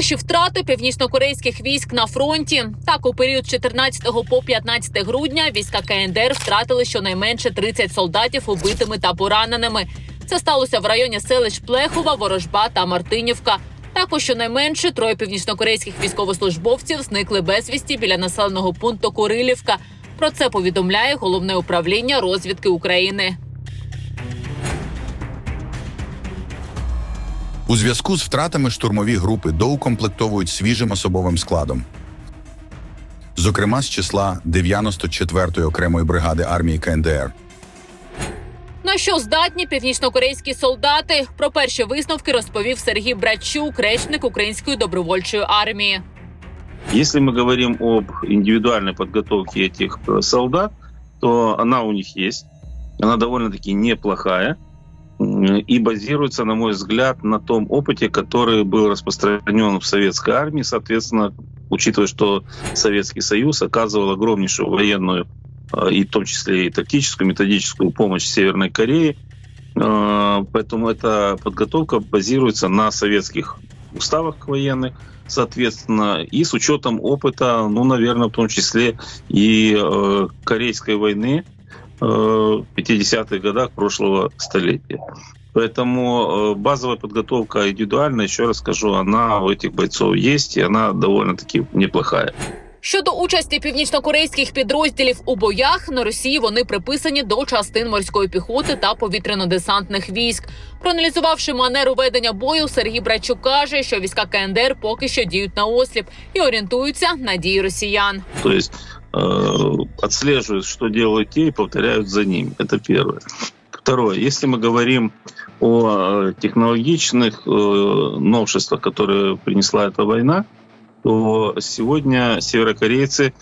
Перші втрати північнокорейських військ на фронті. Так, у період з 14 по 15 грудня війська КНДР втратили щонайменше 30 солдатів убитими та пораненими. Це сталося в районі селищ Плехова, Ворожба та Мартинівка. Також щонайменше троє північнокорейських військовослужбовців зникли безвісті біля населеного пункту Курилівка. Про це повідомляє головне управління розвідки України. У зв'язку з втратами штурмові групи доукомплектовують свіжим особовим складом. Зокрема, з числа 94-ї окремої бригади армії КНДР. На що здатні північнокорейські солдати? Про перші висновки розповів Сергій Братчук, речник української добровольчої армії. Если мы говорим об индивидуальной подготовке этих э, солдат, то она у них есть. Она довольно-таки неплохая м, И базируется, на мой взгляд, на том опыте, который был распространен в советской армии. Соответственно, учитывая, что Советский Союз оказывал огромнейшую военную э, и в том числе и тактическую, методическую помощь Северной Корее, э, поэтому эта подготовка базируется на советских уставах военных, соответственно, и с учетом опыта, ну, наверное, в том числе и э, Корейской войны в 50-х годах прошлого столетия. Поэтому э, базовая подготовка индивидуальная, еще раз скажу, она у этих бойцов есть, и она довольно-таки неплохая. Щодо участі північнокорейських підрозділів у боях на Росії вони приписані до частин морської піхоти та повітряно-десантних військ. Проаналізувавши манеру ведення бою, Сергій Брачук каже, що війська КНДР поки що діють на осліп і орієнтуються на дії росіян. То есть э, отслеживают, что делают те, и повторяют за ними. Это первое. Второе. Если мы говорим о э, технологичных э, новшествах, которые принесла эта война, то сегодня северокорейцы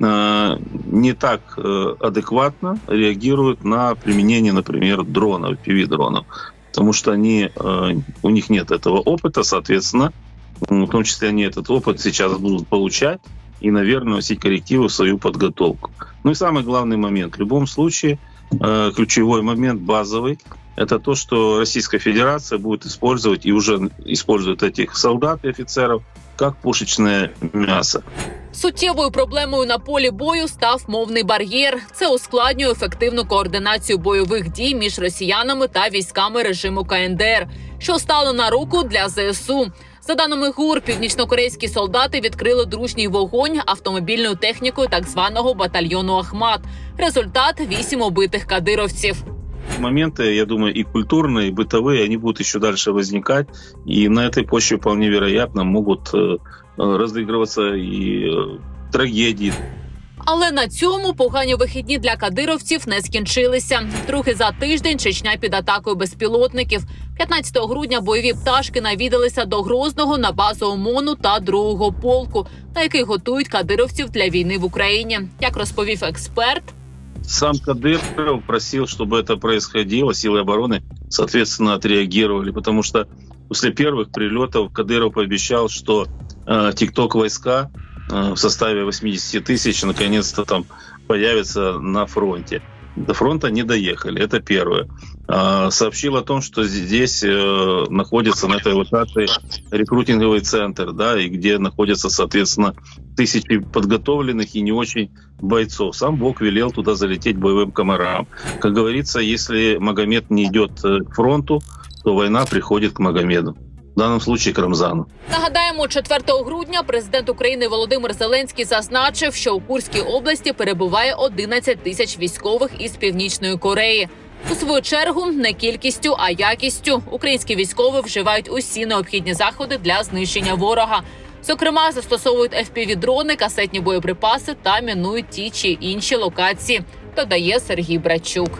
э, не так э, адекватно реагируют на применение, например, дронов, PV-дронов, потому что они, э, у них нет этого опыта, соответственно, в том числе они этот опыт сейчас будут получать и, наверное, вносить коррективы в свою подготовку. Ну и самый главный момент. В любом случае, э, ключевой момент, базовый, это то, что Российская Федерация будет использовать и уже использует этих солдат и офицеров как пушечное мясо. Суттєвою проблемою на полі бою став мовний бар'єр. Це ускладнює ефективну координацію бойових дій між росіянами та військами режиму КНДР, що стало на руку для ЗСУ. За даними ГУР, північнокорейські солдати відкрили дружній вогонь автомобільною технікою так званого батальйону Ахмат. Результат вісім убитих кадировців. Моменты, я думаю, и культурные, и бытовые, они будут еще дальше возникать. И на этой почве вполне вероятно могут э, э, разыгрываться и э, трагедии, Але на цьому погані вихідні для кадировців не скінчилися. Другий за тиждень Чечня під атакою безпілотників. 15 грудня бойові пташки навідалися до Грозного на базу ОМОНу та другого полку, на який готують кадировців для війни в Україні. Як розповів експерт, Сам Кадыров просил, чтобы это происходило, силы обороны, соответственно, отреагировали, потому что после первых прилетов Кадыров пообещал, что э, ТикТок войска э, в составе 80 тысяч наконец-то там появятся на фронте. До фронта не доехали, это первое. А, сообщил о том, что здесь э, находится на этой локации рекрутинговый центр, да, и где находятся, соответственно, тысячи подготовленных и не очень бойцов. Сам Бог велел туда залететь боевым комарам. Как говорится, если Магомед не идет э, к фронту, то война приходит к Магомеду. В данном случае к нагадаємо, 4 грудня президент України Володимир Зеленський зазначив, що у Курській області перебуває 11 тисяч військових із північної Кореї. У свою чергу не кількістю, а якістю українські військові вживають усі необхідні заходи для знищення ворога. Зокрема, застосовують FPV-дрони, касетні боєприпаси та мінують ті чи інші локації. Додає Сергій Брачук.